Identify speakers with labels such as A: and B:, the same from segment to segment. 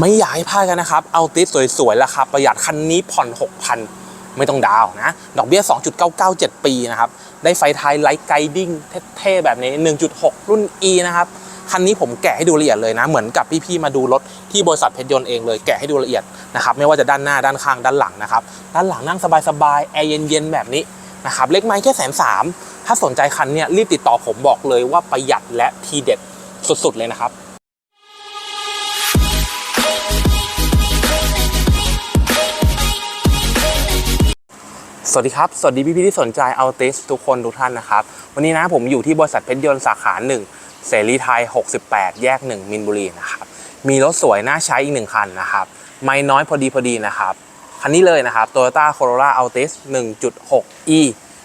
A: ไม่อยากให้พลาดกันนะครับ เอาติสสวยๆราคาประหยัดคันนี้ผ่อน 6,000 ไม่ต้องดาวนะ ดอกเบี้ย 2.997 ปีนะครับ ได้ไฟท้ายไลท์ไกดิ้งเท่ๆ แบบนี้ 1.6 รุ่น E นะครับ คันนี้ผมแกะให้ดูละเอียดเลยนะ เหมือนกับพี่ๆ มาดูรถที่บริษัทเพชรยนต์เองเลย แกะให้ดูละเอียดนะครับ ไม่ว่าจะด้านหน้าด้านข้างด้านหลังนะครับ ด้านหลังนั่งสบายๆ แอร์เย็นๆ แบบนี้นะครับ เล็กไม้แค่แสนสามถ้าสนใจคันเนี้ยรีบติดต่อผมบอกเลยว่าประหยัดและทีเด็ดสุดๆเลยนะครับ สวัสดีครับ สวัสดีพี่พี่ที่สนใจเอาติสทุกคนทุกท่านนะครับ วันนี้นะผมอยู่ที่บริษัทเพชรยนต์สาขาหนึ่งเสรีไทย 68 แยก 1 มินบุรีนะครับ มีรถสวยน่าใช้อีกหนึ่งคันนะครับ ไม่น้อยพอดีพอดีนะครับ คันนี้เลยนะครับ Toyota Corolla Altis 1.6e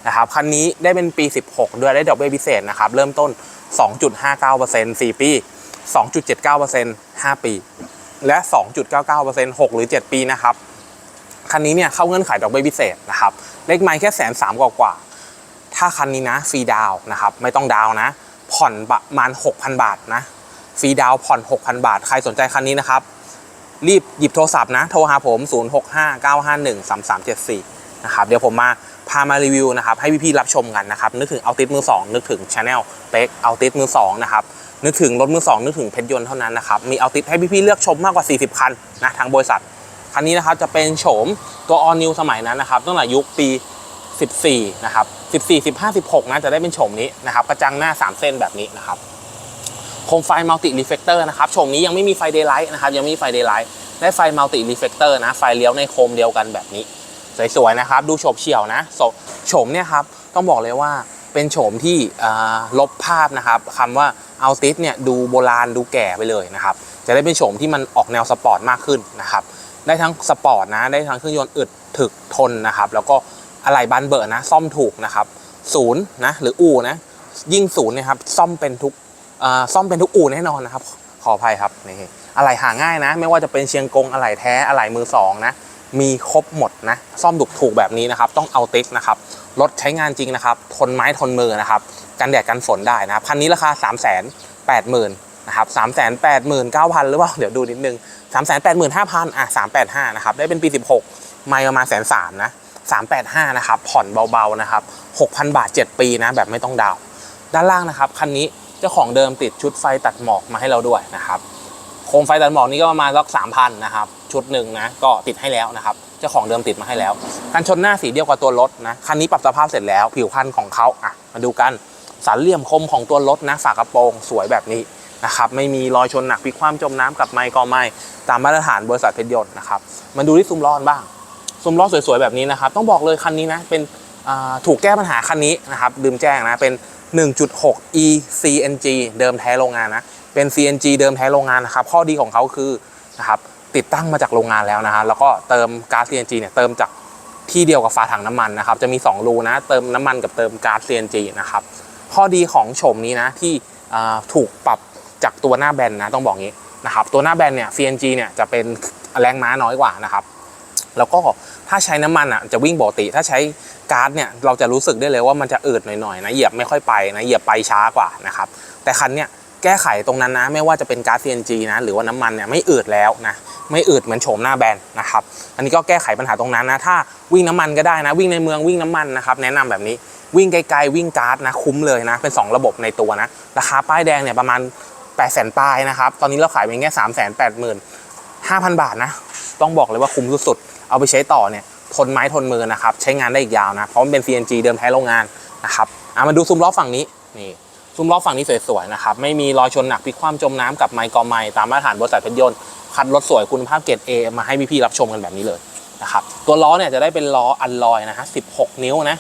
A: นะครับ คันนี้ได้เป็นปี 16 ด้วยได้ดอกเบี้ยพิเศษนะครับ เริ่มต้น 2.59% 4 ปี 2.79% 5 ปี และ 2.99% 6 หรือ 7 ปีนะครับ คันนี้เนี่ยเข้าเงื่อนไขดอกเบี้ยพิเศษนะครับเลขไม้แค่แสนสามกว่าๆถ้าคันนี้นะฟรีดาวนะครับไม่ต้องดาวนะ ผ่อนประมาณ 6,000 บาทนะฟรีดาวผ่อน 6,000 บาท ใครสนใจคันนี้นะครับ รีบหยิบโทรศัพท์นะ โทรหาผม 0659513374 นะครับ เดี๋ยวผมมาพามารีวิวนะครับ ให้พี่ๆรับชมกันนะครับ นึกถึงเอาติสมือ 2 นึกถึงชาแนลเป็กเอาติสมือ 2 นะครับ นึกถึงรถมือ 2 นึกถึงเพชรยนต์เท่านั้นนะครับ มีเอาติสให้พี่ๆเลือกชมมากกว่า 40 คันนะทางบริษัท คันนี้นะครับจะเป็นโฉมตัว all new สมัยนั้นนะครับตั้งแต่ยุคปี 14 นะครับ 14 15 16 นะจะได้เป็นโฉมนี้นะครับกระจังหน้า 3 เส้นแบบนี้นะครับโคมไฟมัลติรีเฟกเตอร์นะครับโฉมนี้ยังไม่มีไฟเดย์ไลท์นะครับยังไม่มีไฟเดย์ไลท์ได้ไฟมัลติรีเฟกเตอร์นะไฟเลี้ยวในโคมเดียวกันแบบนี้ สวยๆนะครับดูโฉบเฉี่ยวนะโฉมเนี่ยครับต้องบอกเลยว่าเป็นโฉมที่ลบภาพนะครับคำว่าเอาติสเนี่ยดูโบราณดูแก่ไปเลยนะครับจะได้เป็นโฉมที่มันออกแนวสปอร์ตมากขึ้นนะครับ ได้ทั้งสปอร์ตนะได้ทั้งเครื่องยนต์อึดถึกทนนะครับ แล้วก็อะไหล่บานเบอร์นะ ซ่อมถูกนะครับศูนย์นะหรืออู่นะยิ่งศูนย์นะครับซ่อมเป็นทุกซ่อมเป็นทุกอู่แน่นอนนะครับ ขออภัยครับนี่อะไหล่หาง่ายนะ ไม่ว่าจะเป็นเชียงกงอะไหล่แท้อะไหล่มือสองนะมีครบหมดนะ ซ่อมถูกถูกแบบนี้นะครับ ต้องเอาติ๊กนะครับรถใช้งานจริงนะครับ ทนไม้ทนมือนะครับ กันแดดกันฝนได้นะครับคันนี้ราคา 3 8 0 0 0 0 นะครับ3 8 9 0 0 0หรือเปล่า เดี๋ยวดูนิดนึง3 8 5 0 0 0อะ385นะครับ ได้เป็นปี16ไม่ประมาณแสนสามนะ385นะครับ ผ่อนเบาๆนะครับ6,000บาท7ปีนะแบบไม่ต้องดาว ด้านล่างนะครับคันนี้เจ้าของเดิมติดชุดไฟตัดหมอกมาให้เราด้วยนะครับโคมไฟตัดหมอกนี่ก็ประมาณสัก3,000นะครับชุดหนึ่งนะก็ติดให้แล้วนะครับเจ้าของเดิมติดมาให้แล้วกันชนหน้าสีเดียวกับตัวรถนะคันนี้ปรับสภาพเสร็จแล้ว ผิวพันธุ์ของเขาอะมาดูกันสันเหลี่ยมคมของตัวรถนะฝากระโปรงสวยแบบนี้ นะครับไม่มีรอยชนหนักพลิกคว่ำจมน้ำกับไมค์ก็ไม่ตามมาตรฐานบริษัทเพชรยนต์นะครับมาดูที่ซุ้มล้อบ้างซุ้มล้อสวยๆแบบนี้นะครับต้องบอกเลยคันนี้นะเป็นถูกแก้ปัญหาคันนี้นะครับลืมแจ้งนะเป็น 1.6 e CNG เดิมแท้โรงงานนะเป็น CNG เดิมแท้โรงงานนะครับข้อดีของเขาคือนะครับติดตั้งมาจากโรงงานแล้วนะฮะแล้วก็เติมก๊าซ CNG เนี่ยเติมจากที่เดียวกับฝาถังน้ำมันนะครับจะมี 2 รูนะเติมน้ำมันกับเติมก๊าซ CNG นะครับข้อดีของโฉมนี้นะที่ถูกปรับ จากตัวหน้าแบนนะต้องบอกงี้นะครับตัวหน้าแบนเนี่ย CNG เนี่ยจะเป็นแรงม้าน้อยกว่านะครับแล้วก็ถ้าใช้น้ำมันอะจะวิ่งปกติ ถ้าใช้ก๊าซเนี่ยเราจะรู้สึกได้เลยว่ามันจะอืดหน่อยๆนะเหยียบไม่ค่อยไปนะเหยียบไปช้ากว่านะครับแต่คันเนี่ยแก้ไขตรงนั้นนะไม่ว่าจะเป็นก๊าซ CNG นะหรือว่าน้ำมันเนี่ยไม่อืดแล้วนะไม่อืดเหมือนโฉมหน้าแบนนะครับอันนี้ก็แก้ไขปัญหาตรงนั้นนะถ้าวิ่งน้ำมันก็ได้นะวิ่งในเมืองวิ่งน้ำมันนะครับแนะนำแบบนี้วิ่งไกลๆวิ่งก๊าซนะคุ้มเลยนะเป็น 2 ระบบในตัวนะราคาป้ายแดงเนี่ยประมาณ 8 0 0 0 0 0ปลายนะครับ ตอนนี้เราขายเพียงแค่3 8 5 0 0 0 5,000บาทนะ ต้องบอกเลยว่าคุ้มสุดๆ เอาไปใช้ต่อเนี่ย ทนไม้ทนมือนะครับ ใช้งานได้อีกยาวนะ เพราะมันเป็น CNG เดิมแท้โรงงานนะครับเอามาดูซุ้มล้อฝั่งนี้ นี่ซุ้มล้อฝั่งนี้สวยๆนะครับ ไม่มีรอยชนหนักพลิกคว่ำจมน้ำกับไมค์กอไมค์ตามมาตรฐานบริษัทเพชรยนต์ คัดรถสวยคุณภาพเกรด A มาให้พี่ๆรับชมกันแบบนี้เลยนะครับ ตัวล้อเนี่ยจะได้เป็นล้ออัลลอยนะฮะ16 นิ้วนะ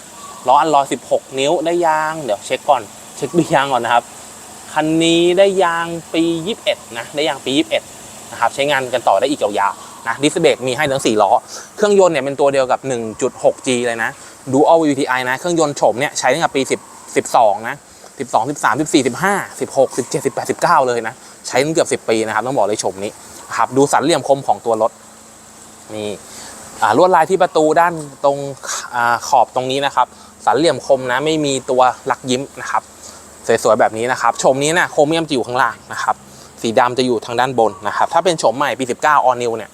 A: ล้ออัลลอย 16 นิ้วได้ยาง เดี๋ยวเช็คก่อน เช็คดูยางก่อนนะครับ คันนี้ได้ยางปี 21 นะ ได้ยางปี 21 นะครับ ใช้งานกันต่อได้อีกยาวๆ นะ ดิสเบรกมีให้ทั้ง 4 ล้อ เครื่องยนต์เนี่ยเป็นตัวเดียวกับ 1.6G เลยนะ Dual VVTi นะ เครื่องยนต์โฉมเนี่ยใช้ตั้งแต่ปี 10 12 นะ 12 13 14 15 16 17 18 19 เลยนะ ใช้ตั้งเกือบ 10 ปีนะครับ ต้องบอกเลยโฉมนี้นะครับ ดูสันเหลี่ยมคมของตัวรถ นี่ลวดลายที่ประตูด้านตรงอขอบตรงนี้นะครับ สันเหลี่ยมคมนะ ไม่มีตัวลักยิ้มนะครับ สวยๆแบบนี้นะครับชมนี้นะโครเมียมจะอยู่ข้างล่างนะครับสีดำจะอยู่ทางด้านบนนะครับถ้าเป็นโฉมใหม่ปี 19 All New เนี่ย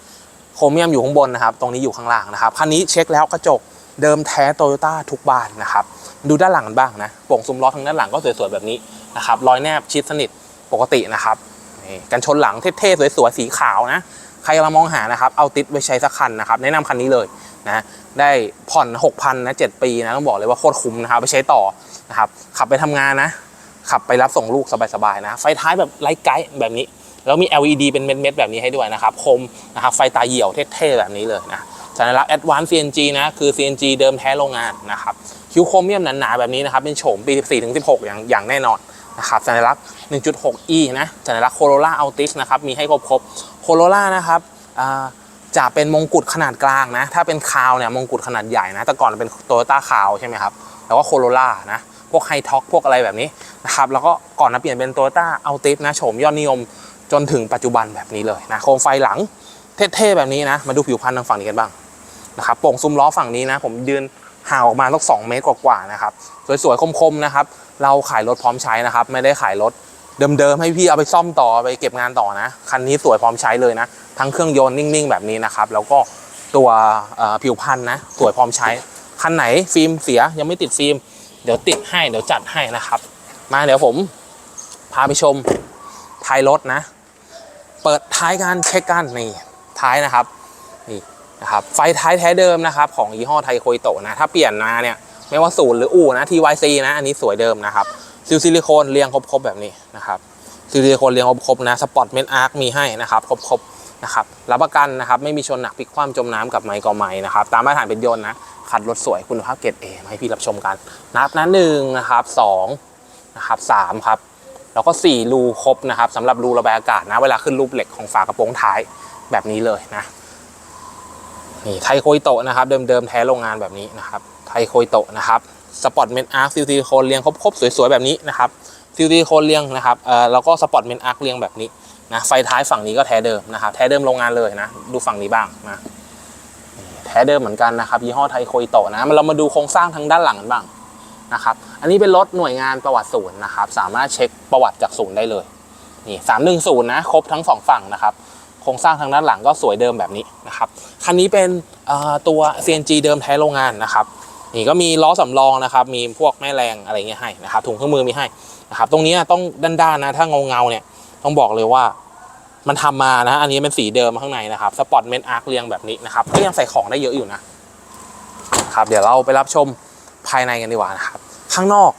A: โครเมียมอยู่ข้างบนนะครับตรงนี้อยู่ข้างล่างนะครับคันนี้เช็คแล้วกระจกเดิมแท้โตโยต้าทุกบานนะครับดูด้านหลังกันบ้างนะโป่งซุ้มล้อทางด้านหลังก็สวยๆแบบนี้นะครับรอยแนบชิดสนิทปกตินะครับนี่กันชนหลังเท่ๆสวยๆสีขาวนะใครกำลังมองหานะครับเอาติดไว้ใช้สักคันนะครับแนะนำคันนี้เลยนะได้ผ่อน 6,000นะ7ปีนะต้องบอกเลยว่าโคตรคุ้มนะครับไปใช้ต่อนะครับขับไปทำงานนะ ขับไปรับส่งลูกสบายๆนะ ไฟท้ายแบบไร้ไกด์แบบนี้ แล้วมี LED เป็นเม็ดๆแบบนี้ให้ด้วยนะครับ คมนะครับ ไฟตาเหี่ยวเท่ๆแบบนี้เลยนะสัญลักษณ์ Advanced CNG นะคือ CNG เดิมแท้โรงงานนะครับ คิ้วโครเมียมหนาๆแบบนี้นะครับ เป็นโฉมปี 14-16 อย่างอย่างแน่นอนนะครับสัญลักษณ์ 1.6e นะสัญลักษณ์ Corolla Altis นะครับมีให้ครบๆ Corolla นะครับจะเป็นมงกุฎขนาดกลางนะ ถ้าเป็นคาวเนี่ยมงกุฎขนาดใหญ่นะ แต่ก่อนเป็นโตโยต้าคาวใช่ไหมครับ แล้วก็โคโรล่านะ วกไฮท็อกพวกอะไรแบบนี้นะครับแล้วก็ก่อนมาเปลี่ยนเป็นโตโยต้าเอัลติสนะโฉมยอดนิยมจนถึงปัจจุบันแบบนี้เลยนะโคมไฟหลังเท่ๆแบบนี้นะ มาดูผิวพรรณทางฝั่งนี้กันบ้างนะครับโป่งซุ้มล้อฝั่งนี้นะ ผมยืนห่างออกมาสักสองเมตรกว่าๆนะครับสวยๆคมๆนะครับ เราขายรถพร้อมใช้นะครับ ไม่ได้ขายรถเดิมๆให้พี่เอาไปซ่อมต่อไปเก็บงานต่อนะคันนี้สวยพร้อมใช้เลยนะทั้งเครื่องยนต์นิ่งๆ แบบนี้นะครับ แล้วก็ตัวผิวพันธ์นะสวยพร้อมใช้คันไหนฟิล์มเสียยังไม่ติดฟิล์ม เดี๋ยวติดให้เดี๋ยวจัดให้นะครับ มาเดี๋ยวผมพาไปชมท้ายรถนะ เปิดท้ายกันเช็คกันนี่ท้ายนะครับนี่นะครับไฟท้ายแท้เดิมนะครับ ของยี่ห้อไทโคยโตะนะ ถ้าเปลี่ยนมาเนี่ยไม่ว่าศูนย์หรืออู่นะ TYC นะ อันนี้สวยเดิมนะครับซิลซิลิโคนเรียงครบๆแบบนี้นะครับซิลซิลิโคนเรียงครบๆนะสปอตเมนอาร์คมีให้นะครับครบๆนะครับรับประกันนะครับไม่มีชนหนักพลิกคว่ำจมน้ำกับไมค์กอไม้นะครับตามมาตรฐานเป็นยนต์นะ ขัดรถสวยคุณภาพเกรดเอมาให้พี่รับชมกัน นับนะหนึ่งนะครับสองนะครับสามครับ แล้วก็สี่รูครบนะครับสำหรับรูระบายอากาศนะเวลาขึ้นรูปเหล็กของฝากระโปรงท้ายแบบนี้เลยนะนี่ไทโคยโตะนะครับเดิมๆแท้โรงงานแบบนี้นะครับไทโคยโตะนะครับสปอตเมนอาร์คซิลซิลิโคนเรียงครบๆสวยๆแบบนี้นะครับซิลซิลิโคนเรียงนะครับเอ่อแล้วก็สปอตเมนอาร์คเรียงแบบนี้นะไฟท้ายฝั่งนี้ก็แท้เดิมนะครับแท้เดิมโรงงานเลยนะดูฝั่งนี้บ้างนะ ท้เดิมเหมือนกันนะครับยี่ห้อไทโคยโตะนะมาเรามาดูโครงสร้างทางด้านหลังกันบ้างนะครับอันนี้เป็นรถหน่วยงานประวัติศูนย์นะครับสามารถเช็คประวัติจากศูนย์ได้เลยนี่สามหนึ่งศูนย์นะครบทั้งสองฝั่งนะครับโครงสร้างทางด้านหลังก็สวยเดิมแบบนี้นะครับคันนี้เป็นตัว CNG เดิมแท้โรงงานนะครับนี่ก็มีล้อสำรองนะครับมีพวกแม่แรงอะไรเงี้ยให้นะครับถุงเครื่องมือมีให้นะครับตรงนี้ต้องด้านๆนะถ้าเงาเงาเนี่ยต้องบอกเลยว่า มันทำมานะอันนี้เป็นสีเดิมข้างในนะครับสปอตเมนอาร์คเรียงแบบนี้นะครับก็ยังใส่ของได้เยอะอยู่นะครับเดี๋ยวเราไปรับชมภายในกันดีกว่านะครับ ข้างนอก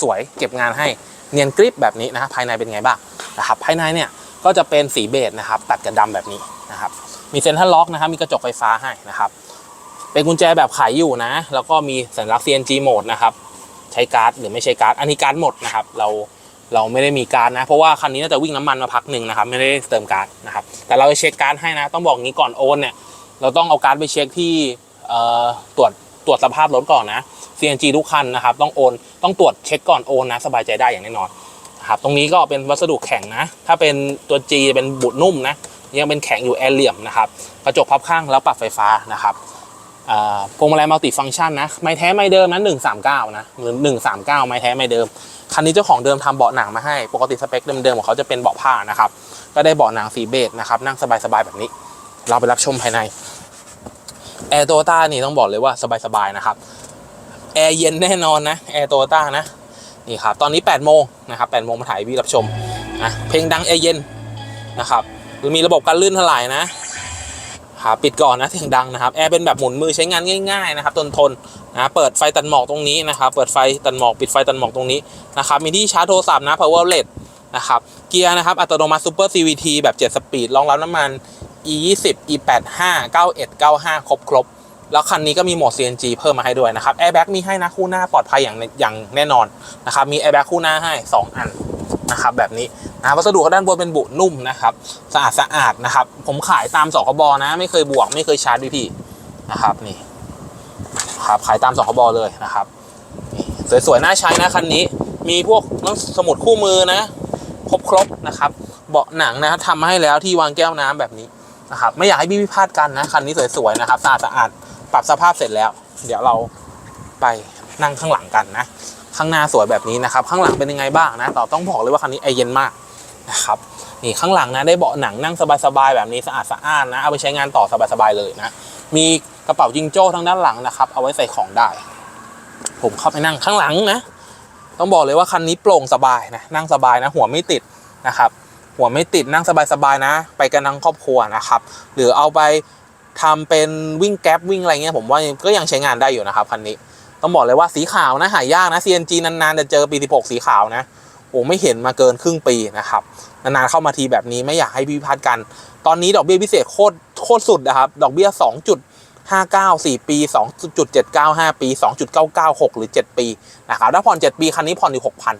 A: สวยเก็บงานให้เนียนกริปแบบนี้นะภายในเป็นไงบ้างนะครับภายในเนี่ยก็จะเป็นสีเบจนะครับตัดกับดำแบบนี้นะครับมีเซ็นทรัลล็อกนะครับมีกระจกไฟฟ้าให้นะครับเป็นกุญแจแบบไขอยู่นะ แล้วก็มีสัญลักษณ์ CNG โหมดนะครับใช้การ์ดหรือไม่ใช้การ์ดอันนี้การ์ดหมดนะครับ เรา เราไม่ได้มีการ์ดนะ เพราะว่าคันนี้น่าจะวิ่งน้ำมันมาพักหนึ่งนะครับ ไม่ได้เติมการ์ดนะครับ แต่เราจะเช็คการ์ดให้นะ ต้องบอกงี้ก่อนโอนเนี่ย เราต้องเอาการ์ดไปเช็คที่ตรวจตรวจสภาพรถก่อนนะ CNG ทุกคันนะครับ ต้องโอน ต้องตรวจเช็คก่อนโอนนะ สบายใจได้อย่างแน่นอนครับ ตรงนี้ก็เป็นวัสดุแข็งนะ ถ้าเป็นตัว G เป็นบุดนุ่มนะ ยังเป็นแข็งอยู่แอร์เหลี่ยมนะครับ กระจกพับข้างแล้วปรับไฟฟ้านะครับ พวงมาลัยมัลติฟังก์ชันนะไม้แท้ไม้เดิมนะ139 นะหรือ139 ไม้แท้ไม้เดิม คันนี้เจ้าของเดิมทำเบาะหนังมาให้ ปกติสเปคเดิมๆของเขาจะเป็นเบาะผ้านะครับ ก็ได้เบาะหนังสีเบจนะครับ นั่งสบายๆแบบนี้ เราไปรับชมภายในแอร์โตต้านี่ต้องบอกเลยว่าสบายๆนะครับแอร์เย็นแน่นอนนะแอร์โตต้านะนี่ครับตอนนี้8โมงนะครับ8โมงมาถ่ายวีรับชมนะเพลงดังแอร์เย็นนะครับมีระบบการลื่นถลายนะ ครับปิดก่อนนะเสียงดังนะครับแอร์เป็นแบบหมุนมือใช้งานง่ายๆนะครับทนทนนะเปิดไฟตัดหมอกตรงนี้นะครับเปิดไฟตัดหมอกปิดไฟตัดหมอกตรงนี้นะครับมีที่ชาร์จโทรศัพท์นะ power outlet นะครับเกียร์นะครับอัตโนมัติ super CVT แบบ 7 สปีดรองรับน้ำมัน e 2 0 e 8 5 91 95 ครบครบแล้วคันนี้ก็มีโหมด CNG เพิ่มมาให้ด้วยนะครับแอร์แบ็กมีให้นะคู่หน้าปลอดภัยอย่างอย่างแน่นอนนะครับมีแอร์แบ็กคู่หน้าให้ 2 อัน นะครับแบบนี้นะวัสดุด้านบนเป็นบุนุ่มนะครับสะอาดสะอาดนะครับผมขายตามสคบนะ ไม่เคยบวกไม่เคยชาร์จพี่นะครับนี่ครับขายตามสคบเลยนะครับสวยๆน่าใช้นะคันนี้ มีพวกหนังสมุดคู่มือนะครบครบๆนะครับ เบาะหนังนะทำมาให้แล้วที่วางแก้วน้ำแบบนี้นะครับไม่อยากให้พี่พิพลาดกันนะคันนี้สวยๆนะครับสะอาดสะอาดปรับสภาพเสร็จแล้ว เดี๋ยวเราไปนั่งข้างหลังกันนะ ข้างหน้าสวยแบบนี้นะครับ ข้างหลังเป็นยังไงบ้างนะต่อต้องบอกเลยว่าคันนี้ไอเย็นมากนะครับนี่ข้างหลังนะได้เบาะหนังนั่งสบายๆแบบนี้สะอาดสะอ้านนะเอาไปใช้งานต่อสบายๆเลยนะมีกระเป๋าจิงโจ้ทางด้านหลังนะครับ เอาไว้ใส่ของได้ ผมเข้าไปนั่งข้างหลังนะ ต้องบอกเลยว่าคันนี้โปร่งสบายนะนั่งสบายนะ หัวไม่ติดนะครับ หัวไม่ติดนั่งสบายๆนะ ไปกันทั้งครอบครัวนะครับ หรือเอาไปทำเป็นวิ่งแก๊ปวิ่งอะไรเงี้ยผมว่าก็ยังใช้งานได้อยู่นะครับคันนี้ ต้องบอกเลยว่าสีขาวนะหายากนะ CNG นานๆจะเจอปี16สีขาวนะโอ้ไม่เห็นมาเกินครึ่งปีนะครับนานๆเข้ามาทีแบบนี้ไม่อยากให้พี่พาดกัน ตอนนี้ดอกเบี้ยพิเศษโคตรโคตรสุดนะครับ ดอกเบี้ย 2.59 4 ปี 2.795 ปี 2.996 หรือ 7 ปีนะครับถ้าผ่อน 7 ปี คันนี้ผ่อนอยู่6,000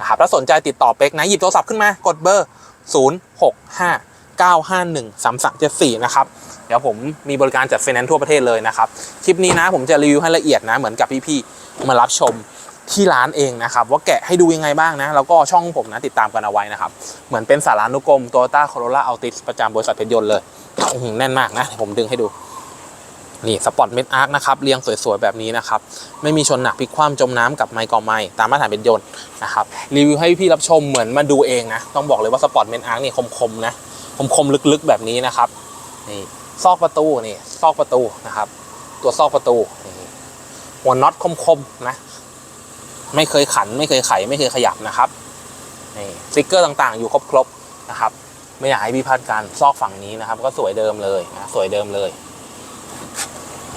A: นะครับถ้าสนใจติดต่อเป็กนะ หยิบโทรศัพท์ขึ้นมากดเบอร์ 065 951 3374 นะครับ เดี๋ยวผมมีบริการจัดไฟแนนซ์ทั่วประเทศเลยนะครับ คลิปนี้นะผมจะรีวิวให้ละเอียดนะเหมือนกับพี่ๆมารับชมที่ร้านเองนะครับ ว่าแกะให้ดูยังไงบ้างนะ แล้วก็ช่องผมนะติดตามกันเอาไว้นะครับ เหมือนเป็นสารานุกรม Toyota Corolla Altis ประจำบริษัทเพชรยนต์เลยอื้อหือแน่นมากนะ ผมดึงให้ดู นี่สปอร์ตเมดอาร์คนะครับ เรียงสวยๆ แบบนี้นะครับ ไม่มีชนหนักพลิกคว่ำจมน้ำกับไมค์กอไม้ตามมาตรฐานเป็นยนต์นะครับ รีวิวให้พี่รับชมเหมือนมาดูเองนะ ต้องบอกเลยว่าสปอร์ตเมดอาร์คนี่คมๆนะคมๆลึกๆแบบนี้นะครับนี่ ซอกประตูนี่ซอกประตูนะครับ ตัวซอกประตูหัวน็อตคมๆนะ ไม่เคยขันไม่เคยไข ไม่เคยขยับนะครับนี่สติกเกอร์ต่างๆ อยู่ครบๆนะครับ ไม่อยากให้พี่พลาดการซอกฝั่งนี้นะครับ ก็สวยเดิมเลยนะสวยเดิมเลย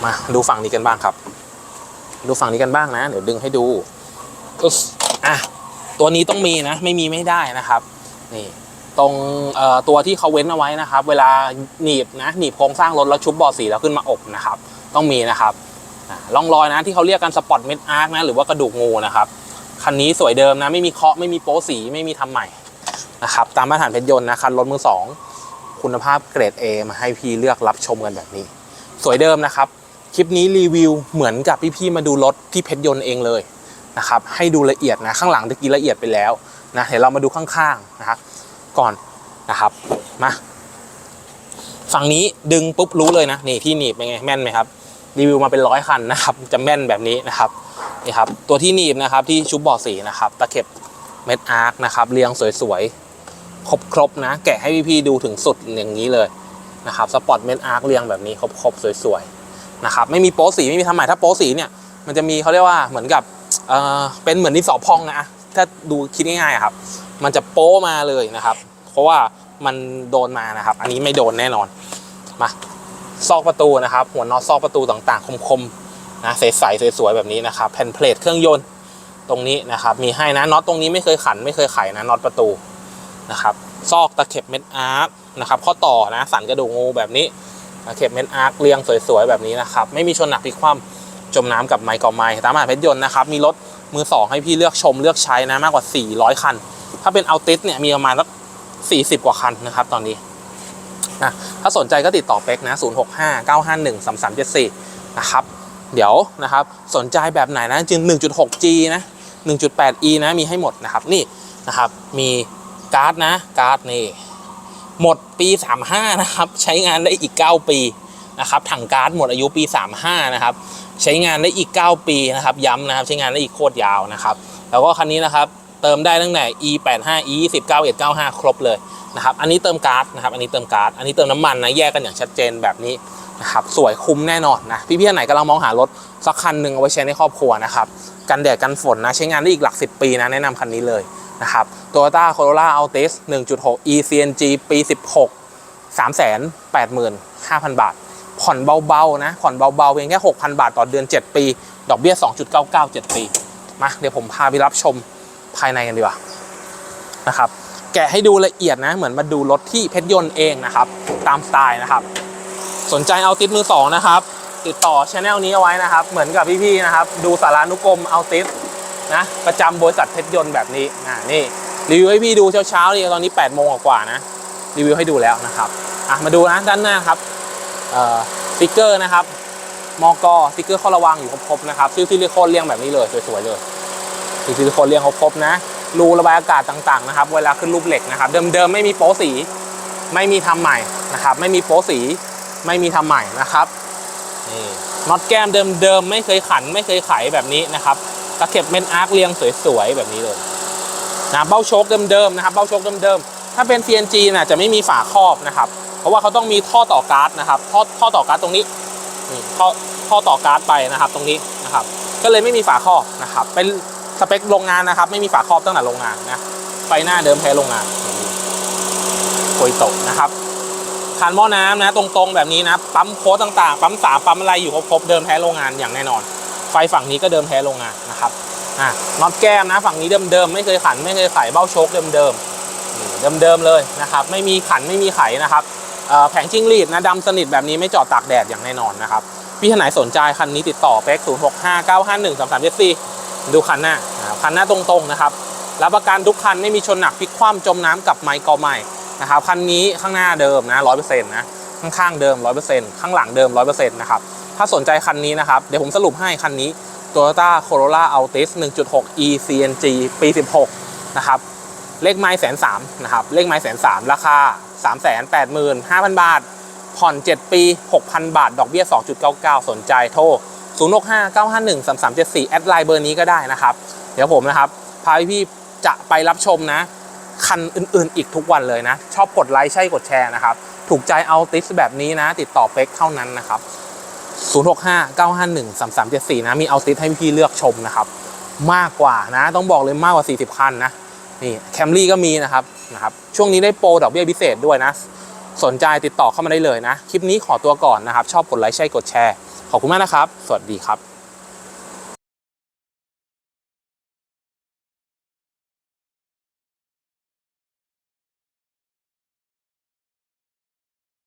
A: มาดูฝั่งนี้กันบ้างครับ ดูฝั่งนี้กันบ้างนะ เดี๋ยวดึงให้ดูอะตัวนี้ต้องมีนะ ไม่มีไม่ได้นะครับ นี่ ตรงตัวที่เขาเว้นเอาไว้นะครับ เวลาหนีบนะหนีบโครงสร้างรถแล้วชุบบอสีแล้วขึ้นมาอบนะครับ ต้องมีนะครับอะร่องรอยนะที่เขาเรียกกันสปอตเม็ดอาร์คนะหรือว่ากระดูกงูนะครับคันนี้สวยเดิมนะไม่มีเคาะไม่มีโป๊สีไม่มีทำใหม่นะครับตามมาตรฐานเพชรยนต์นะคันรถมือสองคุณภาพเกรด A มาให้พี่เลือกรับชมกันแบบนี้ สวยเดิมนะครับ คลิปนี้รีวิวเหมือนกับพี่ๆมาดูรถที่เพชรยนต์เองเลยนะครับให้ดูละเอียดนะข้างหลังตะกี้ละเอียดไปแล้วนะเดี๋ยวเรามาดูข้างๆนะครับ ก่อนนะครับมาฝั่งนี้ดึงปุ๊บรู้เลยนะนี่ที่หนีบเป็นไงแม่นไหมครับรีวิวมาเป็นร้อยคันนะครับจะแม่นแบบนี้นะครับนี่ครับตัวที่หนีบนะครับที่ชุบบาะสีนะครับตะเข็บเม็ดอาร์คนะครับเรียงสวยๆครบๆนะ แกะให้พี่ๆดูถึงสุดอย่างนี้เลยนะครับสปอตเม็ดอาร์คเรียงแบบนี้ครบๆสวยๆนะครับไม่มีโป๊สีไม่มีทำใหม่ถ้าโป๊สีเนี่ยมันจะมีเขาเรียกว่าเหมือนกับเออเป็นเหมือนดินสอพองนะ ถ้าดูคิดง่ายๆครับ มันจะโป๊มาเลยนะครับ เพราะว่ามันโดนมานะครับ อันนี้ไม่โดนแน่นอนมาซอกประตูนะครับ หัวน็อตซอกประตูต่างๆ คมๆนะใสๆสวยๆแบบนี้นะครับ แผ่นเพลทเครื่องยนต์ตรงนี้นะครับ มีให้นะน็อตตรงนี้ไม่เคยขันไม่เคยไขนะน็อตประตูนะครับซอกตะเข็บเม็ดอาร์คนะครับข้อต่อนะสันกระดูกงูแบบนี้ตะเข็บเมนอาร์คเรียงสวยๆแบบนี้นะครับ ไม่มีชนหนักพลิกคว่ำจมน้ำกับไมค์กอไม้ตามมาเพชรยนต์นะครับ มีรถ มือสองให้พี่เลือกชมเลือกใช้นะมากกว่า 400 คัน ถ้าเป็นเอาติสเนี่ยมีประมาณสัก40 กว่าคันนะครับตอนนี้นะถ้าสนใจก็ติดต่อเป็กนะ 065 951 3374 นะครับ เดี๋ยวนะครับสนใจแบบไหนนะจึง 1.6G นะ 1.8E นะมีให้หมดนะครับนี่นะครับมีการ์ดนะการ์ดนี่หมดปี 35 นะครับ ใช้งานได้อีก 9 ปีนะครับถังการ์ดหมดอายุปี 35 นะครับ ใช้งานได้อีก 9 ปีนะครับ ย้ำนะครับ ใช้งานได้อีกโคตรยาวนะครับ แล้วก็คันนี้นะครับ เติมได้ตั้งแต่ e85 e20 91 95ครบเลยนะครับ อันนี้เติมก๊าร์ดนะครับ อันนี้เติมก๊าร์ดอันนี้เติมน้ำมันนะ แยกกันอย่างชัดเจนแบบนี้นะครับ สวยคุ้มแน่นอนนะ พี่ๆไหนกำลังมองหารถสักคันหนึ่งเอาไว้ใช้ในครอบครัวนะครับ กันแดดกันฝนนะ ใช้งานได้อีกหลัก 10 ปีนะ แนะนำคันนี้เลยนะครับ Toyota Corolla Altis 1.6 e CNG ปี 16 385,000 บาท ผ่อนเบาๆนะ ผ่อนเบาๆเพียงแค่ 6,000 บาทต่อเดือน 7 ปี ดอกเบี้ย 2.99 7 ปี มา เดี๋ยวผมพาไปรับชมภายในกันดีกว่านะครับ แกะให้ดูละเอียดนะ เหมือนมาดูรถที่เพชรยนต์เองนะครับ ตามสไตล์นะครับ สนใจเอาติดมือสองนะครับ ติดต่อช anel นี้เอาไว้นะครับ เหมือนกับพี่ๆนะครับ ดูสารานุกรมเอาติดนะประจำบริษัทเพชรยนต์แบบนี้อ่านี่รีวิวให้พี่ดูเช้าๆนี่ตอนนี้8โมงกว่านะรีวิวให้ดูแล้วนะครับอะมาดูนะด้านหน้าครับ สติกเกอร์นะครับมอกสติกเกอร์ข้อระวังอยู่ครบๆนะครับซิลซิลิโคนเรียงแบบนี้เลยสวยๆเลยซิลซิลิโคนเรียงครบๆนะรูระบายอากาศต่างๆนะครับ เวลาขึ้นรูปเหล็กนะครับ เดิมๆไม่มีโป๊สี ไม่มีทำใหม่นะครับ ไม่มีโป๊สี ไม่มีทำใหม่นะครับนี่น็อตแก้มเดิมๆไม่เคยขัน ไม่เคยไขแบบนี้นะครับตะเข็บเมนอาร์คเรียงสวยๆแบบนี้เลยนะเบ้าโชคเดิมๆนะครับ เบ้าโชคเดิมๆถ้าเป็น CNG น่ะจะไม่มีฝาครอบนะครับ เพราะว่าเขาต้องมีท่อต่อก๊าซนะครับท่อท่อต่อก๊าซตรงนี้นี่ท่อท่อต่อก๊าซไปนะครับตรงนี้นะครับ ก็เลยไม่มีฝาครอบนะครับเป็นสเปคโรงงานนะครับ ไม่มีฝาครอบตั้งแต่โรงงานนะไฟหน้าเดิมแพ้โรงงานโคยโตะนะครับคานหม้อน้ำนะ ตรงๆแบบนี้นะปั๊มโค้ดต่างๆปั๊มสามปั๊มอะไรอยู่ครบๆเดิมแพ้โรงงานอย่างแน่นอน ไฟฝั่งนี้ก็เดิมแพ้โรงงานนะครับอะน็อตแก้มนะฝั่งนี้เดิมๆไม่เคยขันไม่เคยไขเบ้าโชคเดิมๆนี่เดิมๆเลยนะครับ ไม่มีขันไม่มีไขนะครับ แผงจิ้งหรีดนะดำสนิทแบบนี้ไม่จอดตากแดดอย่างแน่นอนนะครับ พี่ท่านไหนสนใจคันนี้ติดต่อเป๊ก0 6 5 9 5 1 3 3 7 4 ดูคันหน้าคันหน้าตรงๆนะครับรับประกันทุกคันไม่มีชนหนักพลิกคว่ำจมน้ำกับไมค์กอไม้นะครับคันนี้ข้างหน้าเดิมนะร้อยเปอร์เซ็นต์นะข้างๆเดิมร้อยเปอร์เซ็นต์ข้างหลังเดิมร้อยเปอร์เซ็นต์นะครับถ้าสนใจคันนี้นะครับเดี๋ยวผมสรุปให้คันนี้ Toyota Corolla Altis 1.6 e CNG ปี 16 นะครับ เลขไม้แสนสามนะครับ เลขไม้แสนสามราคา 3 8 5 0 0 0 บาท ผ่อน 7 ปี 6,000 บาท ดอกเบี้ย 2.99 สนใจโทร 065 951 3374 แอดไลน์เบอร์นี้ก็ได้นะครับ เดี๋ยวผมนะครับ พาพี่จะไปรับชมนะ คันอื่นๆ อีกทุกวันเลยนะ ชอบกดไลค์ใช่กดแชร์นะครับ ถูกใจเอาติสแบบนี้นะ ติดต่อเป็กเท่านั้นนะครับ 065 951 3374 นะ มีเอาติสให้พี่เลือกชมนะครับ มากกว่านะ ต้องบอกเลยมากกว่า 40 คันนะ นี่แคมรี่ก็มีนะครับนะครับ ช่วงนี้ได้โปรดอกเบี้ยพิเศษด้วยนะ สนใจติดต่อเข้ามาได้เลยนะ คลิปนี้ขอตัวก่อนนะครับ ชอบกดไลค์ใช่กดแชร์ ขอบคุณมากนะครับ สวัสดีครับ